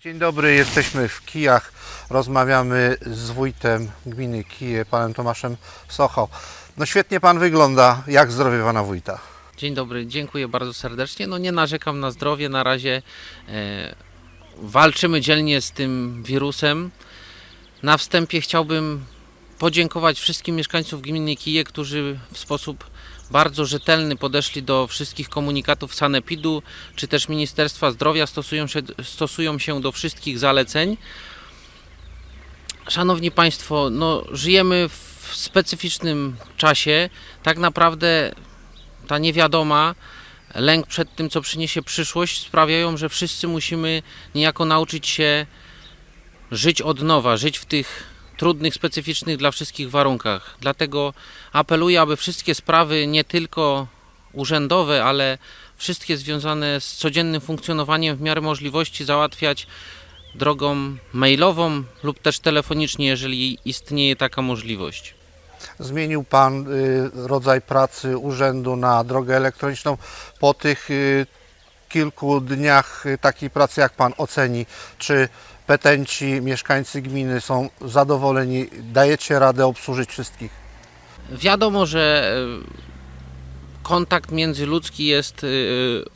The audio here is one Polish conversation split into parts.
Dzień dobry, jesteśmy w Kijach. Rozmawiamy z wójtem gminy Kije, panem Tomaszem Sochą. No świetnie pan wygląda. Jak zdrowie pana wójta? Dzień dobry, dziękuję bardzo serdecznie. No nie narzekam na zdrowie, na razie e, walczymy dzielnie z tym wirusem. Na wstępie chciałbym podziękować wszystkim mieszkańcom gminy Kije, którzy w sposób bardzo rzetelny podeszli do wszystkich komunikatów Sanepidu czy też Ministerstwa Zdrowia, stosują się, stosują się do wszystkich zaleceń. Szanowni Państwo, no, żyjemy w specyficznym czasie. Tak naprawdę ta niewiadoma, lęk przed tym, co przyniesie przyszłość, sprawiają, że wszyscy musimy niejako nauczyć się żyć od nowa, żyć w tych trudnych, specyficznych dla wszystkich warunkach. Dlatego apeluję, aby wszystkie sprawy, nie tylko urzędowe, ale wszystkie związane z codziennym funkcjonowaniem w miarę możliwości załatwiać drogą mailową lub też telefonicznie, jeżeli istnieje taka możliwość. Zmienił pan y, rodzaj pracy urzędu na drogę elektroniczną. Po tych y, kilku dniach y, takiej pracy, jak pan oceni, czy petenci, mieszkańcy gminy są zadowoleni? Dajecie radę obsłużyć wszystkich? Wiadomo, że kontakt międzyludzki jest e,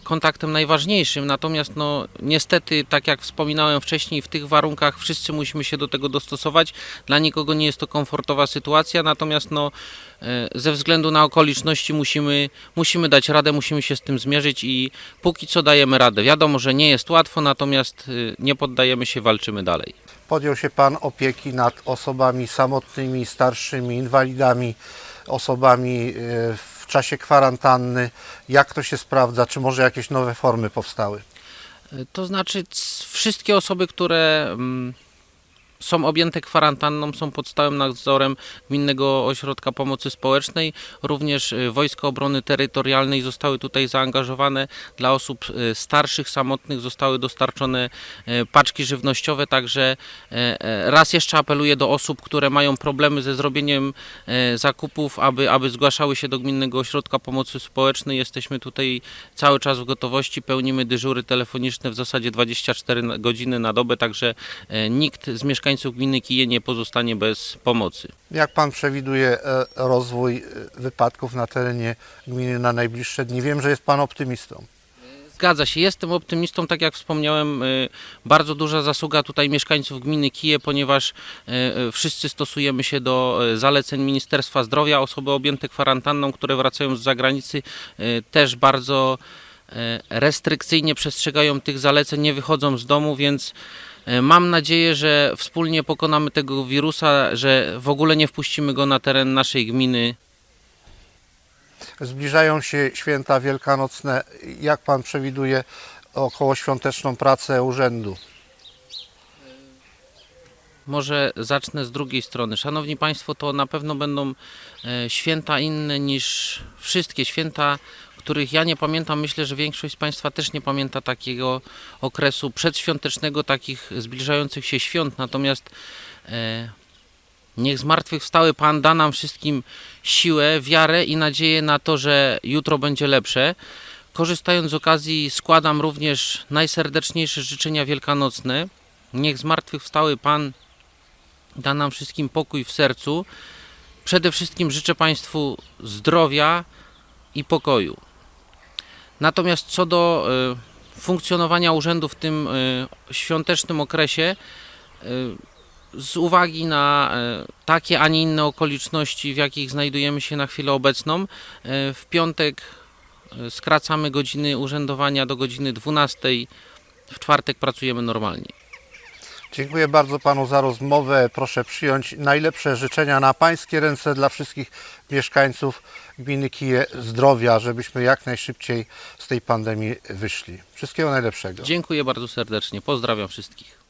kontaktem najważniejszym, natomiast no niestety, tak jak wspominałem wcześniej, w tych warunkach wszyscy musimy się do tego dostosować. Dla nikogo nie jest to komfortowa sytuacja, natomiast no e, ze względu na okoliczności musimy, musimy dać radę, musimy się z tym zmierzyć i póki co dajemy radę. Wiadomo, że nie jest łatwo, natomiast nie poddajemy się, walczymy dalej. Podjął się pan opieki nad osobami samotnymi, starszymi, inwalidami, osobami y, w czasie kwarantanny. Jak to się sprawdza? Czy może jakieś nowe formy powstały? To znaczy, wszystkie osoby, które mm, są objęte kwarantanną, są pod stałym nadzorem Gminnego Ośrodka Pomocy Społecznej. Również y, Wojska Obrony Terytorialnej zostały tutaj zaangażowane. Dla osób y, starszych, samotnych zostały dostarczone y, paczki żywnościowe. Także raz jeszcze apeluję do osób, które mają problemy ze zrobieniem zakupów, aby, aby zgłaszały się do Gminnego Ośrodka Pomocy Społecznej. Jesteśmy tutaj cały czas w gotowości, pełnimy dyżury telefoniczne w zasadzie 24 na- godziny na dobę, także nikt z mieszkańców gminy Kije nie pozostanie bez pomocy. Jak pan przewiduje e, rozwój e, wypadków na terenie gminy na najbliższe dni? Wiem, że jest pan optymistą. Zgadza się, jestem optymistą, tak jak wspomniałem, y, bardzo duża zasługa tutaj mieszkańców gminy Kije, ponieważ wszyscy stosujemy się do zaleceń Ministerstwa Zdrowia. Osoby objęte kwarantanną, które wracają z zagranicy, też bardzo restrykcyjnie przestrzegają tych zaleceń, nie wychodzą z domu, więc mam nadzieję, że wspólnie pokonamy tego wirusa, że w ogóle nie wpuścimy go na teren naszej gminy. Zbliżają się święta wielkanocne. Jak pan przewiduje okołoświąteczną pracę urzędu? Może zacznę z drugiej strony. Szanowni Państwo, to na pewno będą e, święta inne niż wszystkie święta, których ja nie pamiętam. Myślę, że większość z Państwa też nie pamięta takiego okresu przedświątecznego, takich zbliżających się świąt. Natomiast e, niech zmartwychwstały Pan da nam wszystkim siłę, wiarę i nadzieję na to, że jutro będzie lepsze. Korzystając z okazji, składam również najserdeczniejsze życzenia wielkanocne. Niech zmartwychwstały Pan da nam wszystkim pokój w sercu. Przede wszystkim życzę Państwu zdrowia i pokoju. Natomiast co do e, funkcjonowania urzędu w tym e, świątecznym okresie, e, z uwagi na takie, a nie inne okoliczności, w jakich znajdujemy się na chwilę obecną, w piątek skracamy godziny urzędowania do godziny 12. W czwartek pracujemy normalnie. Dziękuję bardzo panu za rozmowę. Proszę przyjąć najlepsze życzenia na pańskie ręce dla wszystkich mieszkańców gminy Kije zdrowia, żebyśmy jak najszybciej z tej pandemii wyszli. Wszystkiego najlepszego. Dziękuję bardzo serdecznie. Pozdrawiam wszystkich.